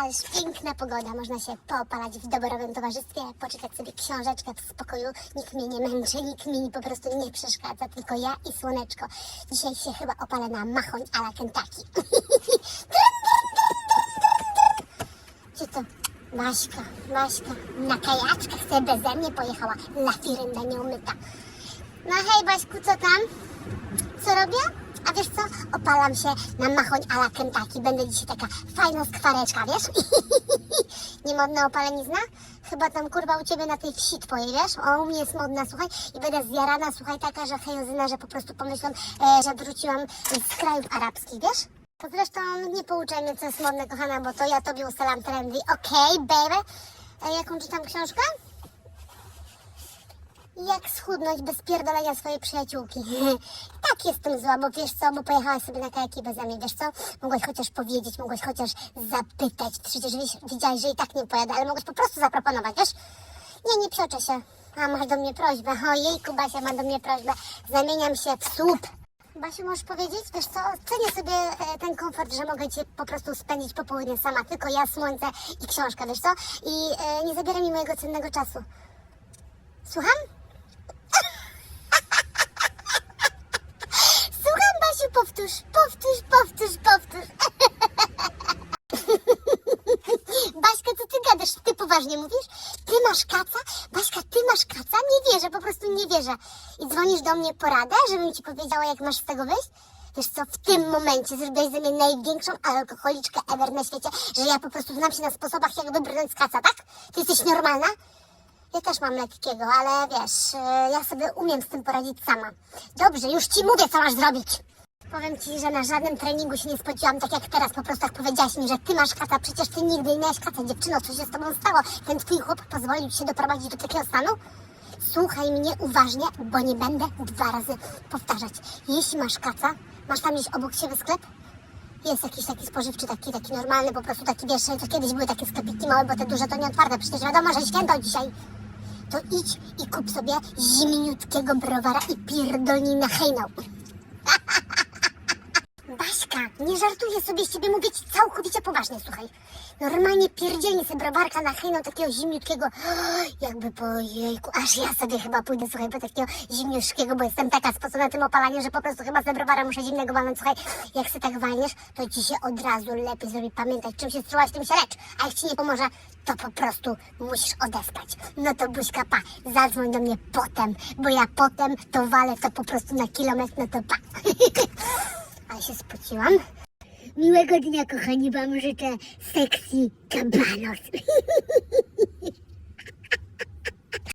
ależ piękna pogoda. Można się poopalać w doborowym towarzystwie, poczytać sobie książeczkę w spokoju. Nikt mnie nie męczy, nikt mi po prostu nie przeszkadza, tylko ja i słoneczko. Dzisiaj się chyba opalę na machoń a la Kentucky. Gdzie to? Maśka, Maśka, na kajaczkach sobie beze mnie pojechała. Lafirynda nieumyta. No hej Baśku, co tam? Co robię? A wiesz co? Opalam się na machoń a la Kentucky. Będę dzisiaj taka fajna skwareczka, wiesz? Niemodna opalenizna? Chyba tam kurwa u ciebie na tej wsi twojej, wiesz? O, u mnie jest modna, słuchaj. I będę zjarana, słuchaj, taka, że hejozyna, że po prostu pomyślą, e, że wróciłam z krajów arabskich, wiesz? To zresztą nie pouczaj mnie, co jest modne, kochana, bo to ja tobie ustalam trendy. Okej, baby. E, jaką czytam książkę? Jak schudnąć bez pierdolenia swojej przyjaciółki. tak jestem zła, bo wiesz co, bo pojechałaś sobie na kajaki beze mnie, wiesz co? Mogłaś chociaż powiedzieć, mogłaś chociaż zapytać. Przecież wiesz, widziałaś, że i tak nie pojadę, ale mogłaś po prostu zaproponować, wiesz? Nie, nie psioczę się. A masz do mnie prośbę. Ojejku, Basia ma do mnie prośbę. Zamieniam się w słup. Basiu, możesz powiedzieć, wiesz co, cenię sobie e, ten komfort, że mogę Cię po prostu spędzić popołudnie sama, tylko ja, słońce i książka, wiesz co? I e, nie zabieraj mi mojego cennego czasu. Słucham? Słucham, Basiu, powtórz, powtórz, powtórz, powtórz. Baśka, co ty gadasz? Ty poważnie mówisz? Ty masz kaca? Baśka, ty masz kaca? Nie wierzę, po prostu nie wierzę. I dzwonisz do mnie po radę, żebym ci powiedziała, jak masz z tego wyjść? Wiesz co, w tym momencie zrobiłeś ze mnie największą alkoholiczkę ever na świecie, że ja po prostu znam się na sposobach, jak wybrnąć z kaca, tak? Ty jesteś normalna? Ja też mam lekkiego, ale wiesz, y, ja sobie umiem z tym poradzić sama. Dobrze, już ci mówię, co masz zrobić. Powiem ci, że na żadnym treningu się nie spodziewałam, tak jak teraz, po prostu jak powiedziałaś mi, że ty masz kata, przecież ty nigdy nie miałaś kata, dziewczyno, co się z tobą stało? Ten twój chłop pozwolił się doprowadzić do takiego stanu? Słuchaj mnie uważnie, bo nie będę dwa razy powtarzać. Jeśli masz kaca, masz tam gdzieś obok siebie sklep? Jest jakiś taki spożywczy, taki, taki normalny, po prostu taki, wiesz, to kiedyś były takie sklepiki małe, bo te duże to nie otwarte, przecież wiadomo, że święto dzisiaj. To idź i kup sobie zimniutkiego browara i pierdolnij na hejnał. Baśka, nie żartuję sobie z ciebie, mówię ci całkowicie poważnie, słuchaj. Normalnie pierdzielnie sobie na hejną takiego zimniutkiego, jakby po jejku, aż ja sobie chyba pójdę, słuchaj, po takiego zimniuszkiego, bo jestem taka spocona tym opalaniem, że po prostu chyba z browara muszę zimnego walnąć, słuchaj. Jak się tak walniesz, to ci się od razu lepiej zrobi pamiętać, czym się strułaś, tym się lecz. A jak ci nie pomoże, to po prostu musisz odespać. No to buźka, pa, zadzwoń do mnie potem, bo ja potem to walę to po prostu na kilometr, no to pa. Ale się spociłam. Miłego dnia, kochani, wam życzę sexy kabanos.